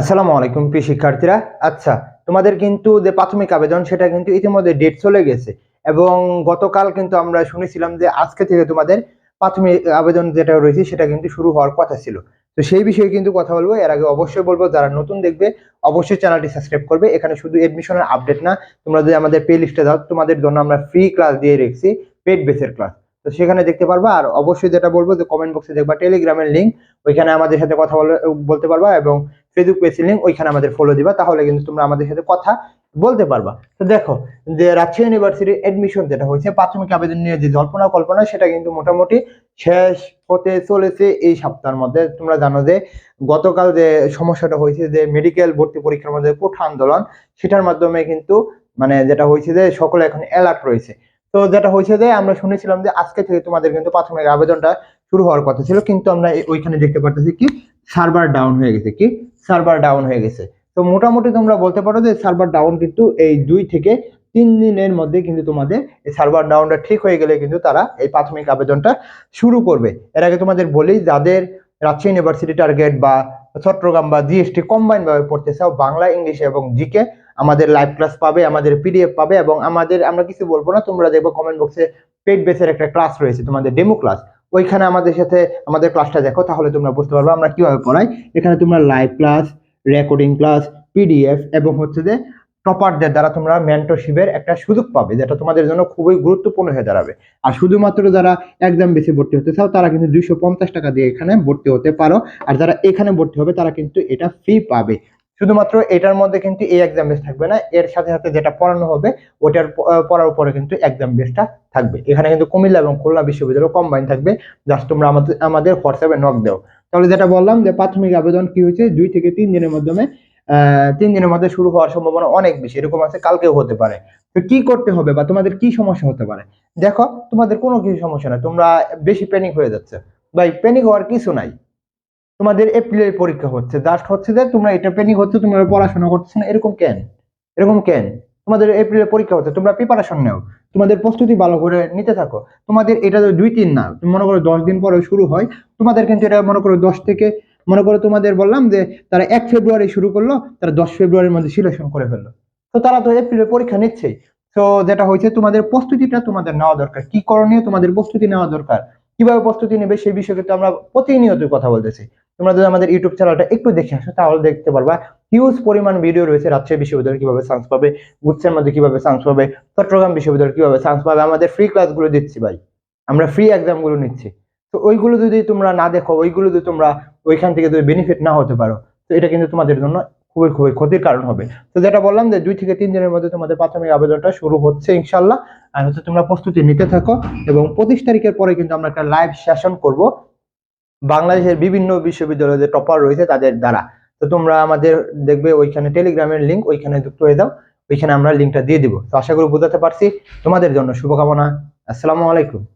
আসসালামু আলাইকুম, প্রিয় শিক্ষার্থীরা। আচ্ছা তোমাদের কিন্তু যে প্রাথমিক আবেদন, সেটা কিন্তু ইতিমধ্যে ডেট চলে গেছে। এবং গতকাল কিন্তু আমরা শুনেছিলাম যে আজকে থেকে তোমাদের প্রাথমিক আবেদন যেটা রয়েছে, সেটা কিন্তু শুরু হওয়ার কথা ছিল। তো সেই বিষয়ে কিন্তু কথা বলব। এর আগে অবশ্যই বলব, যারা নতুন দেখবে, অবশ্যই চ্যানেলটি সাবস্ক্রাইব করবে। এখানে শুধু এডমিশনের আপডেট না, তোমরা যদি আমাদের প্লে লিস্টে দাও তোমাদের জন্য আমরা ফ্রি ক্লাস দিয়ে রেখেছি পেড বেসের ক্লাস তো সেখানে দেখতে পারবা, আর অবশ্যই যেটা বলব যে কমেন্ট বক্সে দেখবা টেলিগ্রামের লিঙ্ক ওইখানে আমাদের সাথে কথা বলে, বলতে পারবা এবং ফেসবুক পেজ লিঙ্ক ওইখানে আমাদের ফলো দিবা, তাহলে কিন্তু তোমরা আমাদের সাথে কথা বলতে পারবা। তো দেখো, যে রাজশাহী ইউনিভার্সিটির এডমিশন যেটা হয়েছে, প্রাথমিক আবেদন নিয়ে যে জল্পনা কল্পনা, সেটা কিন্তু মোটামুটি শেষ হতে চলেছে এই সপ্তাহের মধ্যে। তোমরা জানো যে গতকাল যে সমস্যাটা হয়েছে, যে মেডিকেল ভর্তি পরীক্ষার মধ্যে কোঠা আন্দোলন, সেটার মাধ্যমে কিন্তু মানে যেটা হয়েছে যে সকলে এখন অ্যালার্ট রয়েছে। তো যেটা হয়েছে যে আমরা শুনেছিলাম যে আজকে থেকে তোমাদের কিন্তু প্রাথমিক আবেদনটা শুরু হওয়ার কথা ছিল, কিন্তু আমরা ওইখানে দেখতে পারতেছি কি সার্ভার ডাউন হয়ে গেছে কি। সার্ভার ডাউন হয়ে গেছে। তো মোটামুটি তোমরা বলতে পারো যে সার্ভার ডাউন কিন্তু এই দুই থেকে তিন দিনের মধ্যে কিন্তু তোমাদের এই সার্ভার ডাউনটা ঠিক হয়ে গেলে কিন্তু তারা এই প্রাথমিক আবেদনটা শুরু করবে। এর আগে তোমাদের বলি, যাদের রাজশাহী ইউনিভার্সিটি টার্গেট বা চট্টগ্রাম বা জিএসটি কম্বাইন ভাবে পড়তে চাও, বাংলা, ইংলিশ এবং জিকে আমাদের লাইভ ক্লাস পাবে, আমাদের পিডিএফ পাবে এবং আমাদের, আমরা কিছু বলব না, তোমরা দেখব কমেন্ট বক্সে পেড বেসের একটা ক্লাস রয়েছে, তোমাদের ডেমো ক্লাস ওইখানে আমাদের সাথে, আমাদের ক্লাসটা দেখো, তাহলে তোমরা বুঝতে পারবে আমরা কীভাবে পড়াই। এখানে তোমরা live class recording class PDF এবং হচ্ছে যে টপারদের দ্বারা তোমরা মেন্টরশিপের একটা সুযোগ পাবে, যেটা তোমাদের জন্য খুবই গুরুত্বপূর্ণ হয়ে দাঁড়াবে। আর শুধুমাত্র যারা একদম বেশি ভর্তি হতে চাও, তারা কিন্তু দুইশো পঞ্চাশ টাকা দিয়ে এখানে ভর্তি হতে পারো। আর যারা এখানে ভর্তি হবে, তারা কিন্তু এটা ফ্রি পাবে। শুধুমাত্র এটার মধ্যে কিন্তু এই এক্সাম বেস থাকবে না, এর সাথে সাথে যেটা পড়ানো হবে, ওটার পড়ার উপরে কিন্তু এক্সাম বেসটা থাকবে। এখানে কিন্তু কুমিল্লা এবং খুলনা বিশ্ববিদ্যালয় কম্বাইন থাকবে জাস্ট তোমরা আমাদের আমাদের হোয়াটসঅ্যাপে নক দাও। তাহলে যেটা বললাম যে প্রাথমিক আবেদন কি হয়েছে? দুই থেকে তিন দিনের মাধ্যমে তিন দিনের মধ্যে শুরু হওয়ার সম্ভাবনা অনেক বেশি, এরকম আছে, কালকেও হতে পারে। তো কি করতে হবে বা তোমাদের কি সমস্যা হতে পারে? দেখো, তোমাদের কোনো কিছু সমস্যা নাই, তোমরা বেশি প্যানিক হয়ে যাচ্ছে। ভাই প্যানিক হওয়ার কিছু নাই। তোমাদের এপ্রিলের পরীক্ষা হচ্ছে। জাস্ট হচ্ছে যে তোমরা এটা প্যানিক হচ্ছে, তোমরা পড়াশোনা করতেছো না। এরকম কেন? এরকম কেন? তোমাদের এপ্রিলে পরীক্ষা হচ্ছে, তোমরা প্রিপারেশন নাও। তোমাদের প্রস্তুতি ভালো করে নিতে থাকো। তোমাদের এটা তো দুই তিন না, তুমি মনে করো দশ দিন পরে শুরু হয়। তোমাদের কিন্তু এটা মনে করো দশ থেকে, মনে করো তোমাদের বললাম যে তারা এক ফেব্রুয়ারি শুরু করল, তারা দশ ফেব্রুয়ারির মধ্যে সিলেকশন করে ফেলল। তো তারা তো এপ্রিলে পরীক্ষা নিচ্ছেই তো যেটা হয়েছে, তোমাদের প্রস্তুতিটা তোমাদের নেওয়া দরকার। কি করণীয় তোমাদের প্রস্তুতি নেওয়া দরকার। কীভাবে প্রস্তুতি নেবে সেই বিষয়ে কিন্তু আমরা প্রতিনিয়ত কথা বলতেছি। তোমরা যদি আমাদের ইউটিউব চ্যানেলটা একটু দেখে আসো, তাহলে দেখতে পারবা। হিউজ পরিমাণ ভিডিও রয়েছে রাজশাহী বিশ্ববিদ্যালয় কীভাবে চান্স পাবে, গুচ্ছের মধ্যে কীভাবে চান্স পাবে, চট্টগ্রাম বিশ্ববিদ্যালয় কীভাবে চান্স পাবে, আমাদের ফ্রি ক্লাসগুলো দিচ্ছি ভাই। আমরা ফ্রি এক্সামগুলো নিচ্ছি। তো ওইগুলো যদি তোমরা না দেখো, ওইগুলো যদি তোমরা ওইখান থেকে যদি বেনিফিট না হতে পারো, তো এটা কিন্তু তোমাদের জন্য খুবই খুবই ক্ষতির কারণ হবে। তো যেটা বললাম যে দুই থেকে তিন দিনের মধ্যে তোমাদের প্রাথমিক আবেদনটা শুরু হচ্ছে ইনশাল্লাহ আর হচ্ছে তোমরা প্রস্তুতি নিতে থাকো এবং পঁচিশ তারিখের পরে কিন্তু আমরা একটা লাইভ সেশন করব। বাংলাদেশের বিভিন্ন বিশ্ববিদ্যালয়ে যে টপার রয়েছে তাদের দ্বারা। তো তোমরা আমাদের দেখবে ওইখানে টেলিগ্রামের লিঙ্ক ওইখানে যুক্ত হয়ে দাও ওইখানে আমরা লিঙ্কটা দিয়ে দিব। তো আশা করি বোঝাতে পারছি। তোমাদের জন্য শুভকামনা। আসসালামু আলাইকুম।